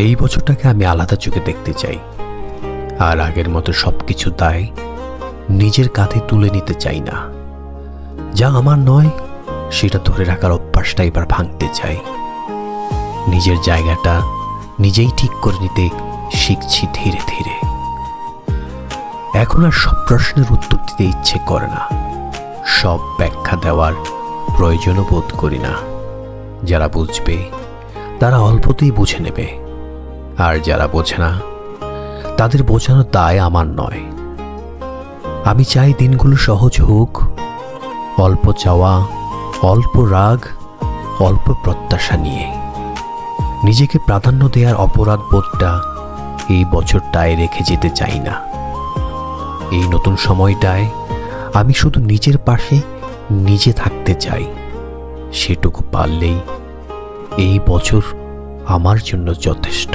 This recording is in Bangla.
এই বছরটাকে আমি আলাদা চোখে দেখতে চাই। আর আগের মতো সব কিছু দায় নিজের কাঁধে তুলে নিতে চাই না। যা আমার নয়, সেটা ধরে রাখার অভ্যাসটা এবার ভাঙতে চাই। নিজের জায়গাটা নিজেই ঠিক করে নিতে শিখছি ধীরে ধীরে। এখন আর সব প্রশ্নের উত্তর দিতে ইচ্ছে করে না। সব ব্যাখ্যা দেওয়ার প্রয়োজনও বোধ করি না। যারা বুঝবে, তারা অল্পতেই বুঝে নেবে। আর যারা বোঝে না, তাদের বোঝানোর দায় আমার নয়। আমি চাই দিনগুলো সহজ হোক, অল্প চাওয়া, অল্প রাগ, অল্প প্রত্যাশা নিয়ে। নিজেকে প্রাধান্য দেওয়ার অপরাধ বোধটা এই বছরটায় রেখে যেতে চাই না। এই নতুন সময়টায় আমি শুধু নিজের পাশে নিজে থাকতে চাই। সেটুকু পারলেই এই বছর আমার জন্য যথেষ্ট।